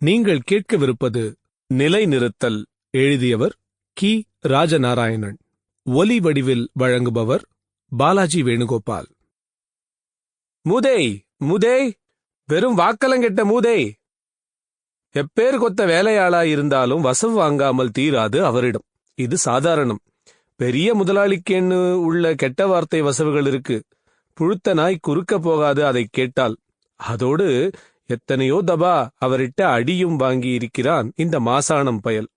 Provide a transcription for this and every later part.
நீங்கள் கேட்கவிருப்பது நிலைநிறுத்தல் எழுதியவர் கி. ராஜநாராயணன். ஒலி வடிவில் வழங்குபவர் பாலாஜி வேணுகோபால். மூதேய் மூதேய் வெறும் வாக்கலங்கெட்ட மூதே. எப்பேர் கொத்த வேலையாளா இருந்தாலும் வசவு வாங்காமல் தீராது அவரிடம். இது சாதாரணம். பெரிய முதலாளிக்கேன்னு உள்ள கெட்ட வார்த்தை வசவுகள் இருக்கு. புழுத்த நாய் குறுக்க போகாது அதை கேட்டால். அதோடு எத்தனையோ தபா அவரிட்ட அடியும் வாங்கி இருக்கிறான் இந்த மாசாணம் பயல்.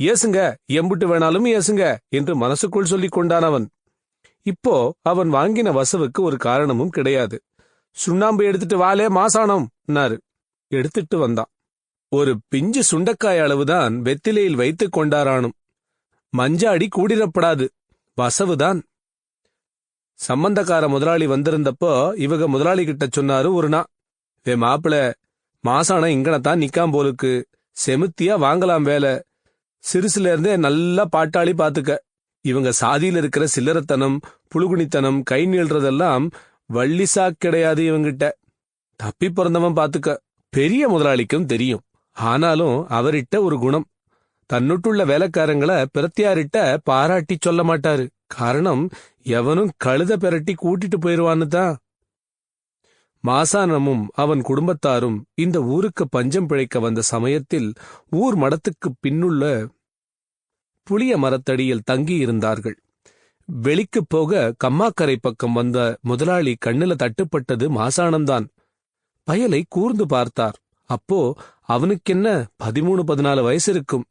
ஏசுங்க எம்புட்டு வேணாலும் ஏசுங்க என்று மனசுக்குள் சொல்லிக் கொண்டான் அவன். இப்போ அவன் வாங்கின வசவுக்கு ஒரு காரணமும் கிடையாது. சுண்ணாம்பு எடுத்துட்டு வாலே மாசாணம்னாரு எடுத்துட்டு வந்தான். ஒரு பிஞ்சு சுண்டக்காய் அளவுதான் வெத்திலையில் வைத்துக் கொண்டாரானும். மஞ்சாடி கூடிடப்படாது வசவுதான் சம்பந்தக்கார முதலாளி வந்திருந்தப்போ இவக முதலாளி கிட்ட சொன்னாரு ஒரு நாள் வே மாப்பிள மாசானம் இங்கனத்தான் நிக்காம் போலுக்கு. செமுத்தியா வாங்கலாம் வேலை. சிறுசுல இருந்தே நல்லா பாட்டாளி பாத்துக்க. இவங்க சாதியில இருக்கிற சில்லறத்தனம் புழுகுனித்தனம் கை நீள்றதெல்லாம் வள்ளிசா கிடையாது இவங்கிட்ட. தப்பி பிறந்தவன் பாத்துக்க. பெரிய முதலாளிக்கும் தெரியும். ஆனாலும் அவரிட்ட ஒரு குணம். தன்னுட்டுள்ள வேலைக்காரங்கள பிரத்தியாரிட்ட பாராட்டி சொல்ல மாட்டாரு. காரணம் எவனும் கழுத பெரட்டி கூட்டிட்டு போயிருவான்னு தான். மாசானமும் அவன் குடும்பத்தாரும் இந்த ஊருக்கு பஞ்சம் பிழைக்க வந்த சமயத்தில் ஊர் மடத்துக்குப் பின்னுள்ள புளிய மரத்தடியில் தங்கியிருந்தார்கள். வெளிக்குப் போக கம்மாக்கரை பக்கம் வந்த முதலாளி கண்ணுல தட்டுப்பட்டது மாசானம்தான். பயலை கூர்ந்து பார்த்தார். அப்போ அவனுக்கென்ன பதிமூணு பதினாலு வயசு இருக்கும்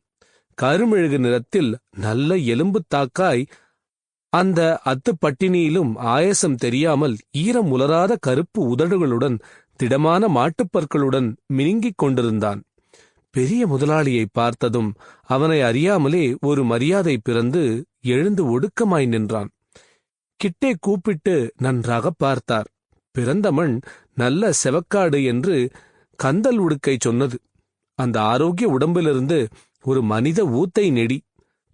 கருமெழுகு நிறத்தில் நல்ல எலும்பு தாக்காய் அந்த அத்துப்பட்டினியிலும் ஆயசம் தெரியாமல் ஈரம் உலராத கருப்பு உதடுகளுடன் திடமான மாட்டுப்பற்களுடன் மினுங்கிக் கொண்டிருந்தான். பெரிய முதலாளியை பார்த்ததும் அவனை அறியாமலே ஒரு மரியாதை பிறந்து எழுந்து ஒடுக்கமாய் நின்றான். கிட்டே கூப்பிட்டு நன்றாக பார்த்தார். பிறந்த மண் நல்ல செவக்காடு என்று கந்தல் உடுக்கை சொன்னது. அந்த ஆரோக்கிய உடம்பிலிருந்து ஒரு மனித ஊத்தை நெடி.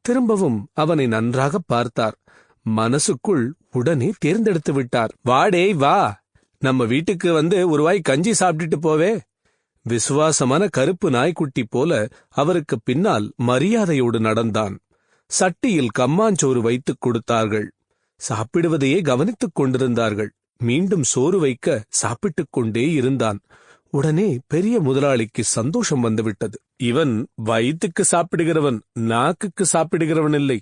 திரும்பவும் அவனை நன்றாக பார்த்தார். மனசுக்குள் உடனே தேர்ந்தெடுத்து விட்டார். வாடேய் வா. நம்ம வீட்டுக்கு வந்து ஒரு வாய் கஞ்சி சாப்பிட்டுட்டு போவே. விசுவாசமான கருப்பு நாய்க்குட்டி போல அவருக்கு பின்னால் மரியாதையோடு நடந்தான். சட்டியில் கம்மாஞ்சோறு வைத்துக் கொடுத்தார்கள். சாப்பிடுவதையே கவனித்துக் கொண்டிருந்தார்கள். மீண்டும் சோறு வைக்க சாப்பிட்டுக் கொண்டே இருந்தான். உடனே பெரிய முதலாளிக்கு சந்தோஷம் வந்துவிட்டது. இவன் வயிற்றுக்கு சாப்பிடுகிறவன் நாக்குக்கு சாப்பிடுகிறவன் இல்லை.